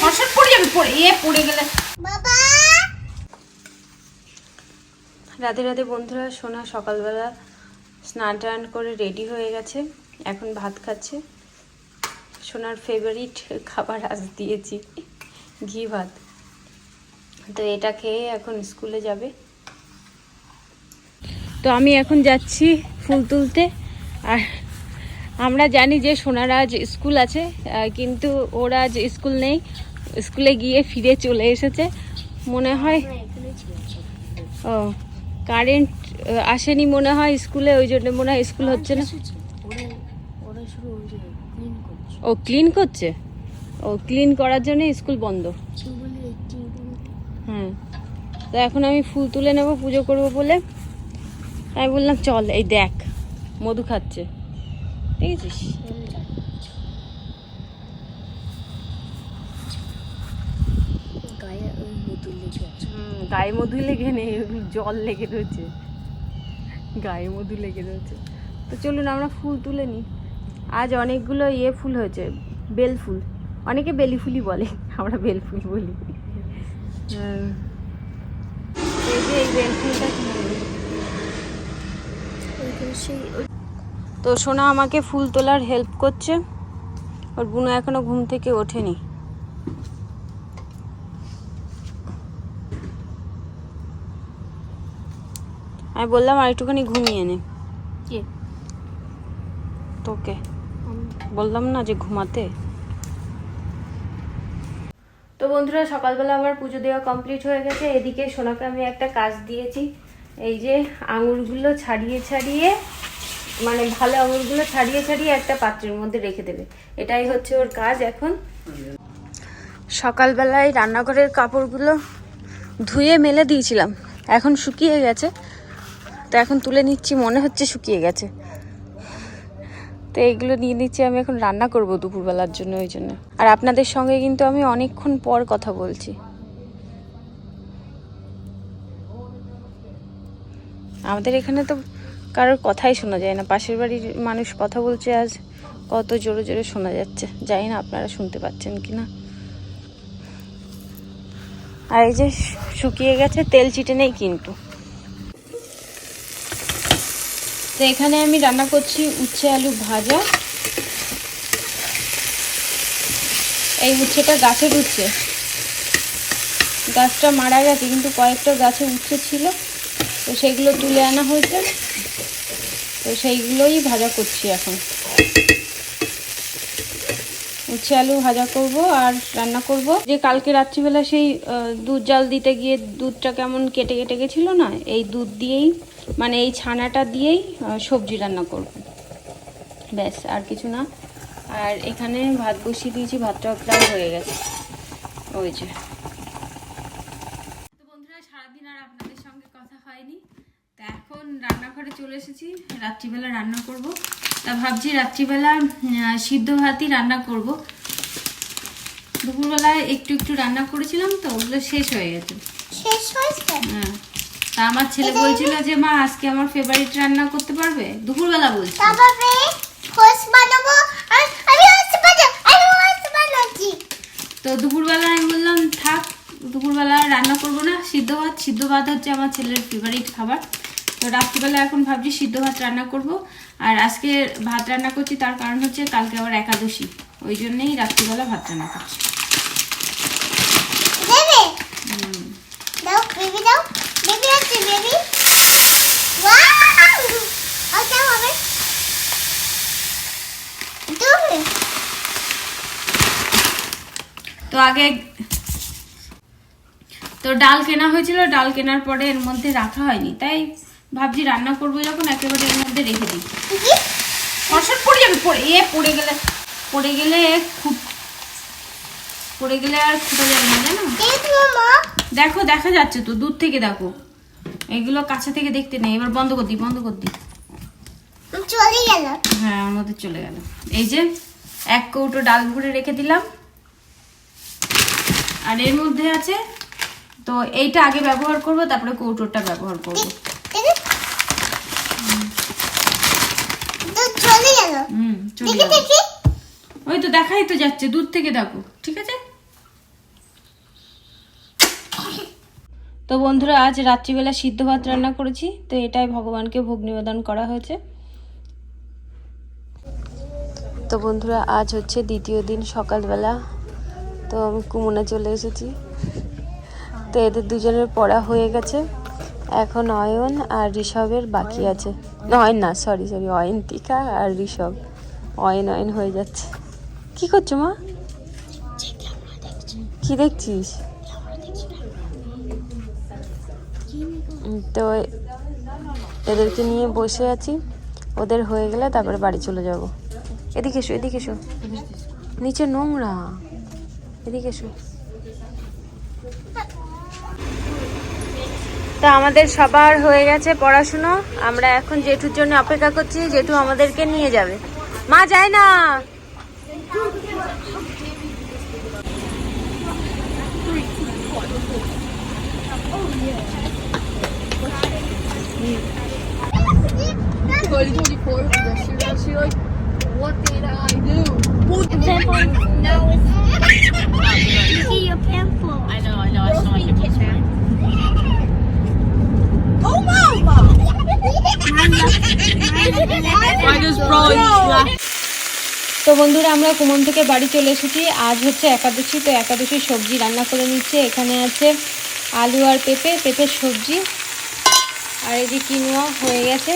ফসল পড়ে যাবে পড়ে এ পড়ে গেলে। বাবা! রাধে রাধে বন্ধুরা সোনা সকালবেলা স্নান টান করে রেডি হয়ে গেছে। এখন ভাত খাচ্ছে। সোনার ফেভারিট খাবার আজ দিয়েছি ঘি ভাত। তো এটা খেয়ে এখন স্কুলে যাবে। তো আমি এখন যাচ্ছি ফুল তুলতে। আর আমরা জানি যে সোনার আজ স্কুল আছে কিন্তু ওরা আজ স্কুল নেই। স্কুলে গিয়ে ফিরে চলে এসেছে। মনে হয় ও কারেন্ট আসেনি মনে হয় স্কুলে ওই জন্য মনে হয় স্কুল হচ্ছে না। ও ক্লিন করছে? ও ক্লিন করার জন্য স্কুল বন্ধ। হ্যাঁ তো এখন আমি ফুল তুলে নেব পুজো করব বলে। আমি বললাম চল এই দেখ মধু খাচ্ছে। ঠিক হুম, গায়ে মধু লেগে নেই জল লেগে রয়েছে। গায়ে মধু লেগে রয়েছে। তো চলুন আমরা ফুল তুলে নিই। আজ অনেকগুলো ইয়ে ফুল হয়েছে বেল ফুল। অনেকে বেলি ফুলই বলে আমরা বেল ফুল বলি। হুম। এই যে এই বেল ফুলটা। তো সোনা আমাকে ফুল তোলার হেল্প করছে। ওর বুনো এখনও ঘুম থেকে ওঠেনি। আমি বললাম আর একটুখানি ঘুমিয়ে নে। কে? তোকে। বললাম না যে ঘুমাতে। তো বন্ধুরা সকালবেলা আমার পুজো দেওয়া কমপ্লিট হয়ে গেছে। এদিকে সোনাকে আমি একটা কাজ দিয়েছি। এই যে আঙুরগুলো ছাড়িয়ে ছাড়িয়ে মানে ভালো আঙুরগুলো ছাড়িয়ে ছাড়িয়ে একটা পাত্রের মধ্যে রেখে দেবে। এটাই হচ্ছে ওর কাজ এখন। সকালবেলায় রান্নাঘরের কাপড়গুলো ধুয়ে মেলে দিয়েছিলাম। এখন শুকিয়ে গেছে। তো এখন তুলে নিচ্ছি, মনে হচ্ছে শুকিয়ে গেছে। তো এইগুলো নিয়ে নিচ্ছি, আমি এখন রান্না করব দুপুরবেলার জন্য ওই জন্য। আর আপনাদের সঙ্গে কিন্তু আমি অনেকক্ষণ পর কথা বলছি। আমাদের এখানে তো কারোর কথাই শোনা যায় না। পাশের বাড়ির মানুষ কথা বলছে আজ, কত জোরে জোরে শোনা যাচ্ছে। জানি না আপনারা শুনতে পাচ্ছেন কি না। আর এই যে শুকিয়ে গেছে, তেল চিটে নেই কিন্তু। তো এখানে আমি রান্না করছি উচ্ছে আলু ভাজা। এই উচ্ছেটা গাছের উচ্ছে। গাছটা মারা গেছে, কিন্তু কয়েকটা গাছে উচ্ছে ছিল। তো সেগুলো তুলে আনা হয়েছে। তো সেইগুলোই ভাজা করছি এখন। উচ্ছে আলু ভাজা করব আর রান্না করব। যে কালকে রাত্রিবেলা সেই দুধ জাল দিতে গিয়ে দুধটা কেমন কেটে কেটে গেছিল না, এই দুধ দিয়েই মানে এই ছানাটা দিয়েই সবজি রান্না করব। ব্যাস আর কিছু না। আর এখানে ভাত বসিয়ে দিয়েছি ভাতটা প্রায় হয়ে গেছে। ওই যে। সারাদিন আর আপনাদের সঙ্গে কথা হয়নি। তা এখন রান্নাঘরে চলে এসেছি রাত্রিবেলা রান্না করব। তা ভাবছি রাত্রিবেলা সিদ্ধ ভাতই রান্না করব। দুপুরবেলায় একটু একটু রান্না করেছিলাম তো ওগুলো শেষ হয়ে গেছে। শেষ হয়েছে? হ্যাঁ। তা আমার ছেলে বলছিল যে মা আজকে আমার ফেভারিট রান্না করতে পারবে? দুপুরবেলা বলছি তারপরে হোস বানাবো আর আমি হোস বানাবো আমি হোস বানাচ্ছি। তো দুপুরবেলা আমি বললাম থাক দুপুরবেলা রান্না করব না সিদ্ধ ভাত। সিদ্ধ ভাত হচ্ছে আমার ছেলের ফেভারিট খাবার। তো রাত্রিবেলা এখন ভাবছি সিদ্ধ ভাত রান্না করব। আর আজকে ভাত রান্না করছি তার কারণ হচ্ছে কালকে আবার একাদশী ওই জন্যেই রাত্রিবেলা ভাত রান্না করছি দেবে হুম। দাও বেবি দাও তো আগে তো ডাল কেনা হয়েছিল ডাল কেনার পরে এর মধ্যে রাখা হয়নি। তাই ভাবছি রান্না করব যখন একেবারে এর মধ্যে রেখে দিই। ফসল পড়ে যাবে পড়ে এ পড়ে গেলে পড়ে গেলে খুব পড়ে গেলে আর ফুটে যাবে না জানো? দেখো দেখা যাচ্ছে তো দূর থেকে দেখো। এগুলো কাছে থেকে দেখতে নেই। এবার বন্ধ করে দিই বন্ধ করে দিই চলে গেল। হ্যাঁ আমাদের চলে গেল। এই যে এক কৌটো ডাল ভরে রেখে দিলাম। আর এর মধ্যে আছে তো এইটা আগে ব্যবহার করব তারপরে কৌটোটা ব্যবহার করব। চলে গেল। হুম চলে ওই তো দেখাই তো যাচ্ছে দূর থেকে দেখো ঠিক আছে? তো বন্ধুরা, আজ রাত্রিবেলা সিদ্ধ ভাত রান্না করেছি, তো এটাই ভগবানকে ভোগ নিবেদন করা হয়েছে। তো বন্ধুরা, আজ হচ্ছে দ্বিতীয় দিন সকালবেলা, তো আমি কুমনে চলে এসেছি। তো এদের দুজনের পড়া হয়ে গেছে। এখন অয়ন আর ঋষভের বাকি আছে। অয়ন না সরি সরি অয়ন্তিকা আর ঋষভ। অয়ন অয়ন হয়ে যাচ্ছে। কি করছ মা? কি দেখছিস? তো এদেরকে নিয়ে বসে আছি। ওদের হয়ে গেলে তারপরে বাড়ি চলে যাব। এদিকে এসো এদিকে এসো। নিচে নোংরা। এদিকে এসো। তো আমাদের সবার হয়ে গেছে পড়াশুনো। আমরা এখন জেঠুর জন্য অপেক্ষা করছি, জেঠু আমাদেরকে নিয়ে যাবে। মা যায় না। তো বন্ধুরা, আমরা কুমন থেকে বাড়ি চলে এসেছি। আজ হচ্ছে একাদশী, তো একাদশী সবজি রান্না করে নিচ্ছে। এখানে আছে আলু আর পেঁপে, পেঁপের সবজি। আর এই যে কিনোয়া হয়ে গেছে।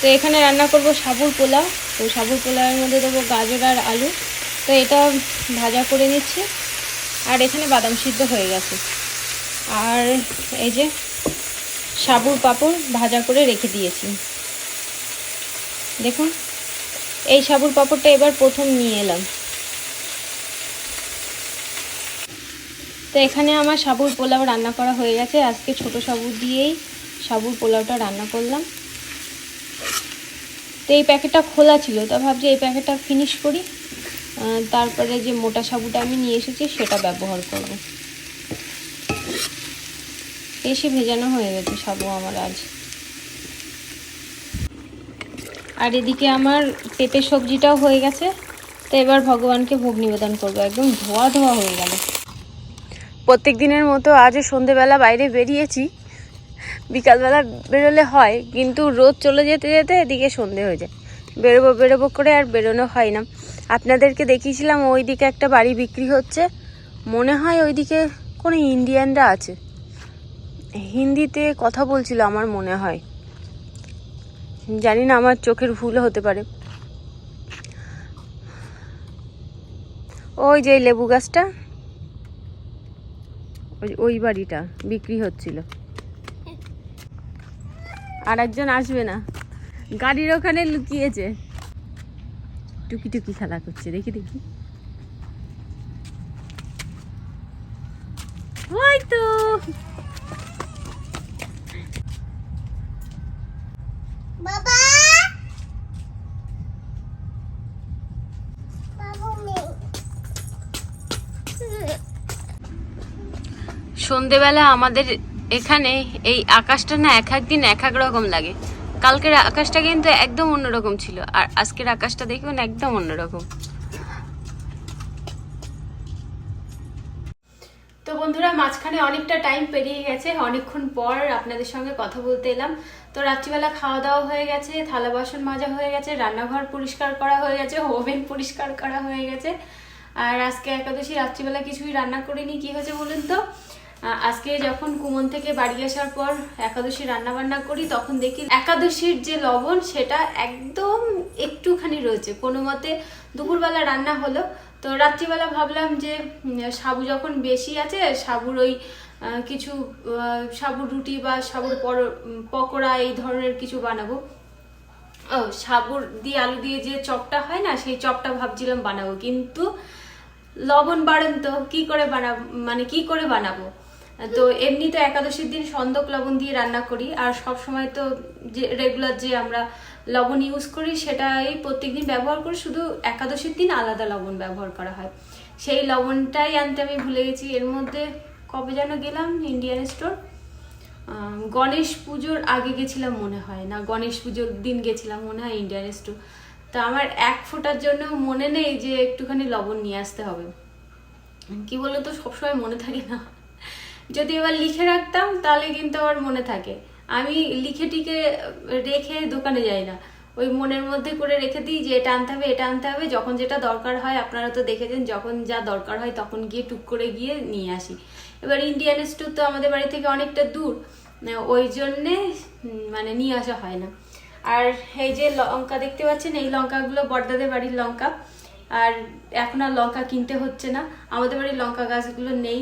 তো এখানে রান্না করব সাবুর পোলাও। তো সাবুর পোলাওয়ের মধ্যে দেবো গাজর আর আলু। তো এটা ভাজা করে নিচ্ছি। আর এখানে বাদাম সিদ্ধ হয়ে গেছে। আর এই যে সাবুর পাঁপড় ভাজা করে রেখে দিয়েছি। দেখুন, এই সাবুর পাঁপড়টা এবার প্রথম নিয়ে এলাম। তো এখানে আমার সাবুর পোলাও রান্না করা হয়ে গেছে। আজকে ছোট সাবু দিয়েই সাবুর পোলাওটা রান্না করলাম। তো এই প্যাকেটটা খোলা ছিল, তো ভাবছি এই প্যাকেটটা ফিনিশ করি। তারপরে যে মোটা সাবুটা আমি নিয়ে এসেছি সেটা ব্যবহার করব। এসে ভেজানো হয়ে গেছে সাবু আমার আজ। আর এদিকে আমার পেঁপে সবজিটাও হয়ে গেছে। তো এবার ভগবানকে ভোগ নিবেদন করব। একদম ধোয়া ধোয়া হয়ে গেল। প্রত্যেক দিনের মতো আজও সন্ধেবেলা বাইরে বেরিয়েছি। বিকালবেলা বেরোলে হয়, কিন্তু রোদ চলে যেতে যেতে এদিকে সন্ধে হয়ে যায়। বেরোবো বেরোবো করে আর বেরোনো হয় না। আপনাদেরকে দেখিয়েছিলাম ওইদিকে একটা বাড়ি বিক্রি হচ্ছে। মনে হয় ওইদিকে কোনো ইন্ডিয়ানরা আছে। হিন্দিতে কথা বলছিল আমার মনে হয়। জানি না, আমার চোখের ভুল হতে পারে। ওই যে লেবু গাছটা, ওই- ওই বাড়িটা বিক্রি হচ্ছিল। আর একজন আসবে না। গাড়ির ওখানে লুকিয়েছে। টুকি টুকি খেলা করছে দেখি দেখি। হয়তো. সন্ধেবেলা আমাদের এখানে এই আকাশটা না এক এক দিন এক এক রকম লাগে। কালকের আকাশটা কিন্তু একদম অন্যরকম ছিল, আর আজকের আকাশটা দেখবেন একদম অন্যরকম। তো বন্ধুরা, মাঝখানে অনেকটা টাইম পেরিয়ে গেছে, অনেকক্ষণ পর আপনাদের সঙ্গে কথা বলতে এলাম। তো রাত্রিবেলা খাওয়া দাওয়া হয়ে গেছে, থালা বাসন মাজা হয়ে গেছে, রান্নাঘর পরিষ্কার করা হয়ে গেছে, ওভেন পরিষ্কার করা হয়ে গেছে। আর আজকে একাদশী রাত্রিবেলা কিছুই রান্না করিনি, কি হয়েছে বলুন তো? আজকে যখন কুমন থেকে বাড়ি আসার পর একাদশী রান্না বান্না করি, তখন দেখি একাদশীর যে লবণ, সেটা একদম একটুখানি রয়েছে। কোনো মতে দুপুরবেলা রান্না হলো। তো রাত্রিবেলা ভাবলাম যে সাবু যখন বেশি আছে, সাবুর ওই কিছু সাবুর রুটি বা সাবুর পর- পকোড়া এই ধরনের কিছু বানাবো। ও, সাবুর দিয়ে আলু দিয়ে যে চপটা হয় না, সেই চপটা ভাবছিলাম বানাবো। কিন্তু লবণ বাড়েন তো কি করে বানাবো মানে কি করে বানাবো? তো এমনি তো একাদশীর দিন সন্দক লবণ দিয়ে রান্না করি, আর সব সময় তো যে রেগুলার যে আমরা লবণ ইউজ করি সেটাই প্রত্যেকদিন ব্যবহার করি, শুধু একাদশীর দিন আলাদা লবণ ব্যবহার করা হয়। সেই লবণটাই আনতে আমি ভুলে গেছি। এর মধ্যে কবে যেন গেলাম ইন্ডিয়ান স্টোর গণেশ পুজোর আগে গেছিলাম মনে হয় না, গণেশ পুজোর দিন গেছিলাম মনে হয় ইন্ডিয়ান স্টোর তো আমার এক ফোঁটার জন্য মনে নেই যে একটুখানি লবণ নিয়ে আসতে হবে। কি বলতো, সবসময় মনে থাকে না। যদি এবার লিখে রাখতাম, তাহলে কিন্তু আমার মনে থাকে। আমি লিখে টিকে রেখে দোকানে যাই না। ওই মনের মধ্যে করে রেখে দিই যে, এটা আনতে হবে, এটা আনতে হবে। যখন যেটা দরকার হয়, আপনারা তো দেখেছেন, যখন যা দরকার হয়, তখন গিয়ে টুক করে গিয়ে নিয়ে আসি। এবার ইন্ডিয়ান স্টোর তো আমাদের বাড়ি থেকে অনেকটা দূর। ওই জন্যে মানে নিয়ে আসা হয় না। আর এই যে লঙ্কা, দেখতে পাচ্ছেন? এই লঙ্কাগুলো বড়দাদের বাড়ির লঙ্কা। আর এখন আর লঙ্কা কিনতে হচ্ছে না। আমাদের বাড়ির লঙ্কা গাছগুলো নেই।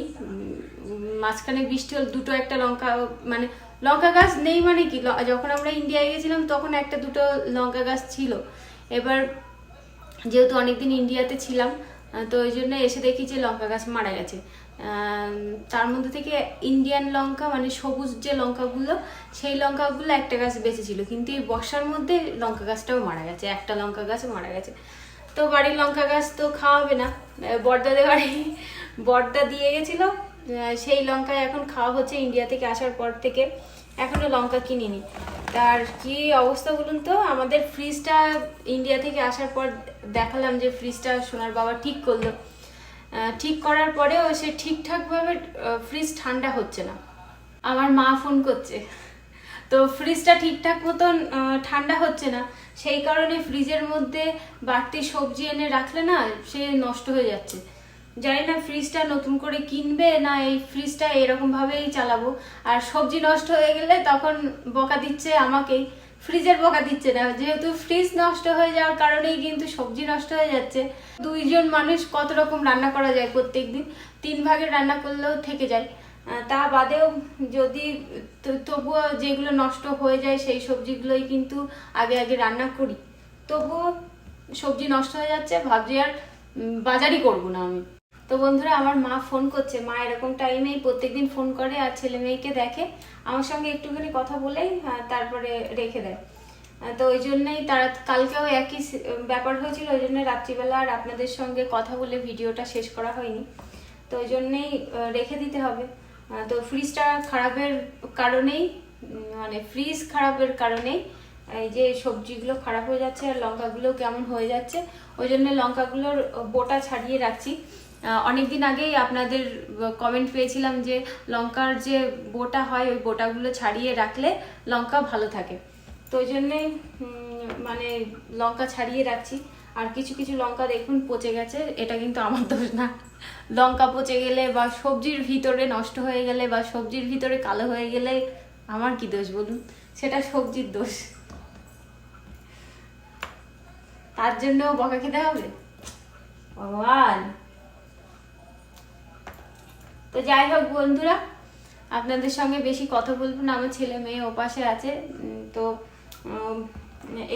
মাঝখানে বৃষ্টি হল দুটো একটা লঙ্কা মানে লঙ্কা গাছ নেই মানে কি? যখন আমরা ইন্ডিয়ায় গেছিলাম তখন একটা দুটো লঙ্কা গাছ ছিল। এবার যেহেতু অনেকদিন ইন্ডিয়াতে ছিলাম তো ওই জন্য এসে দেখি যে লঙ্কা গাছ মারা গেছে। তার মধ্যে থেকে ইন্ডিয়ান লঙ্কা মানে সবুজ যে লঙ্কাগুলো, সেই লঙ্কাগুলো একটা গাছ বেঁচে ছিল কিন্তু এই বর্ষার মধ্যে লঙ্কা গাছটাও মারা গেছে। একটা লঙ্কা গাছও মারা গেছে। তো বাড়ির লঙ্কা গাছ তো খাওয়া হবে না। আহ, বড়দাদের বাড়ি বড়দা দিয়ে গেছিল। সেই লঙ্কায় এখন খাওয়া হচ্ছে ইন্ডিয়া থেকে আসার পর থেকে। এখনও লঙ্কা কিনিনি। তার কি অবস্থা বলুন তো? আমাদের ফ্রিজটা ইন্ডিয়া থেকে আসার পর দেখালাম যে ফ্রিজটা সোনার বাবা ঠিক করল। ঠিক করার পরেও সে ঠিকঠাকভাবে ফ্রিজ ঠান্ডা হচ্ছে না। আমার মা ফোন করছে। তো ফ্রিজটা ঠিকঠাক মতন ঠান্ডা হচ্ছে না। সেই কারণে ফ্রিজের মধ্যে বাড়তি সবজি এনে রাখলে না সে নষ্ট হয়ে যাচ্ছে। জানি না ফ্রিজটা নতুন করে কিনবে না এই ফ্রিজটা এরকম ভাবেই চালাবো। আর সবজি নষ্ট হয়ে গেলে তখন বকা দিচ্ছে আমাকেই। ফ্রিজের বকা দিচ্ছে না। যেহেতু ফ্রিজ নষ্ট হয়ে যাওয়ার কারণেই কিন্তু সবজি নষ্ট হয়ে যাচ্ছে। দুইজন মানুষ কত রকম রান্না করা যায় প্রত্যেক দিন তিন ভাগের রান্না করলেও থেকে যায়। তা বাদেও যদি তবুও যেগুলো নষ্ট হয়ে যায় সেই সবজিগুলোই কিন্তু আগে আগে রান্না করি। তবুও সবজি নষ্ট হয়ে যাচ্ছে, ভাবছি আর বাজারই করব না আমি। তো বন্ধুরা, আমার মা ফোন করছে। মা এরকম টাইমেই প্রত্যেকদিন ফোন করে আর ছেলে মেয়েকে দেখে। আমার সঙ্গে একটুখানি কথা বলেই তারপরে রেখে দেয়। তো ওই জন্যই তারা কালকেও একই ব্যাপার হয়েছিল। ওই জন্য রাত্রিবেলা আর আপনাদের সঙ্গে কথা বলে ভিডিওটা শেষ করা হয়নি। তো ওই জন্যেই রেখে দিতে হবে। তো ফ্রিজটা খারাপের কারণেই মানে ফ্রিজ খারাপের কারণেই, এই যে সবজিগুলো খারাপ হয়ে যাচ্ছে আর লঙ্কাগুলো কেমন হয়ে যাচ্ছে, ওই জন্য লঙ্কাগুলোর বোটা ছাড়িয়ে রাখছি। অনেক দিন আগেই আপনাদের কমেন্ট পেয়েছিলাম যে লঙ্কার যে বোটা হয়, ওই বোটাগুলো ছাড়িয়ে রাখলে লঙ্কা ভালো থাকে। তো ওই জন্যে মানে লঙ্কা ছাড়িয়ে রাখছি। আর কিছু কিছু লঙ্কা দেখুন পচে গেছে, এটা কিন্তু আমার দোষ না। লঙ্কা পচে গেলে বা সবজির ভিতরে নষ্ট হয়ে গেলে বা সবজির ভিতরে কালো হয়ে গেলে আমার কি দোষ বলুন? সেটা সবজির দোষ। তার জন্য বকা খেতে হবে? ভগবান। তো যাই হোক বন্ধুরা, আপনাদের সঙ্গে বেশি কথা বলব না, আমার ছেলে মেয়ে ওপাশে আছে। তো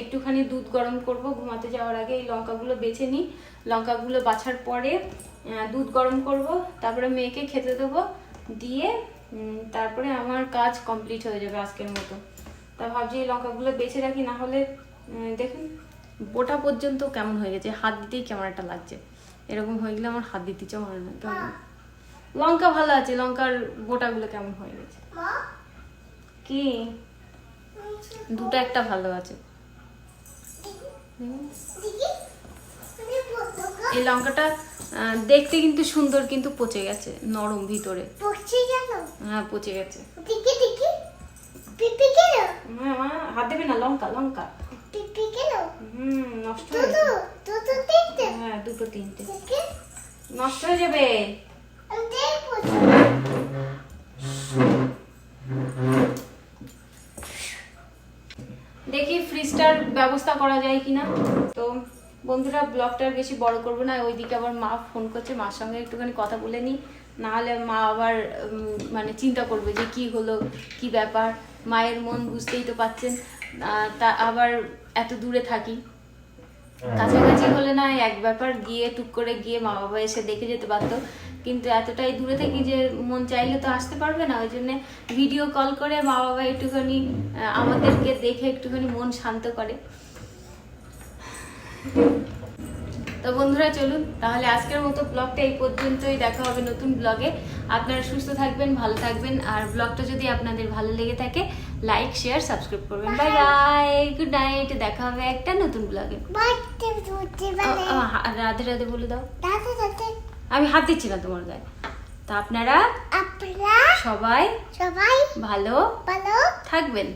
একটুখানি দুধ গরম করব, ঘুমাতে যাওয়ার আগে এই লঙ্কাগুলো বেছে নিই। লঙ্কাগুলো বাছার পরে দুধ গরম করব, তারপরে মেয়েকে খেতে দেবো, দিয়ে তারপরে আমার কাজ কমপ্লিট হয়ে যাবে আজকের মতো। তা ভাবছি এই লঙ্কাগুলো বেছে রাখি, না হলে দেখুন, বোটা পর্যন্ত কেমন হয়ে গেছে, হাত দিতেই কেমন একটা লাগছে। এরকম হয়ে গেলে আমার হাত দিতে ইচ্ছে করে না, কেমন? লঙ্কা ভালো আছে, লঙ্কার বোটাগুলো কেমন হয়ে গেছে? কি? দুটো একটা ভালো আছে। এই লঙ্কাটা দেখতে কিন্তু সুন্দর কিন্তু পচে গেছে নরম ভিতরে। পড়ছি জানো হ্যাঁ পচে গেছে। দিদি দিদি পিপি কেন হ্যাঁ মা, হাত দেবে না লঙ্কা লঙ্কা। পিপি কেন হুম নষ্ট হয়ে দুটো যাবে দুটো তিনটে? হ্যাঁ দুটো তিনটে। নষ্ট হয়ে যাবে। দেখি ফ্রিজটার ব্যবস্থা করা যায় কিনা। তো বন্ধুরা, ব্লগটা বেশি বড় করব না। ওইদিকে আবার মা ফোন করছে, মার সঙ্গে একটুখানি কথা বলে নিই। নাহলে মা আবার মানে চিন্তা করবে যে কি হলো, কি ব্যাপার। মায়ের মন বুঝতেই তো পাচ্ছেন। তা আবার এত দূরে থাকি। কাছাকাছি হলে না এক ব্যাপার, গিয়ে টুক করে গিয়ে মা বাবা এসে দেখে যেতে পারতো কিন্তু এতটাই দূরে থেকে যে মন চাইলে তো আসতে পারবে না। ওই জন্য ভিডিও কল করে মা বাবা একটুখানি আমাদেরকে দেখে একটুখানি মন শান্ত করে। তো বন্ধুরা চলুন তাহলে আজকের মতো ব্লগটা এই পর্যন্তই। দেখা হবে নতুন ব্লগে আপনারা সুস্থ থাকবেন ভালো থাকবেন আর ব্লগটা যদি আপনাদের ভালো লেগে থাকে লাইক শেয়ার সাবস্ক্রাইব করবেন। বাই বাই গুড নাইট দেখা হবে একটা নতুন ব্লগে রাধে রাধে বলে দাও। আমি হাত দিচ্ছি না তোমার গায়ে। তা আপনারা সবাই সবাই ভালো ভালো থাকবেন।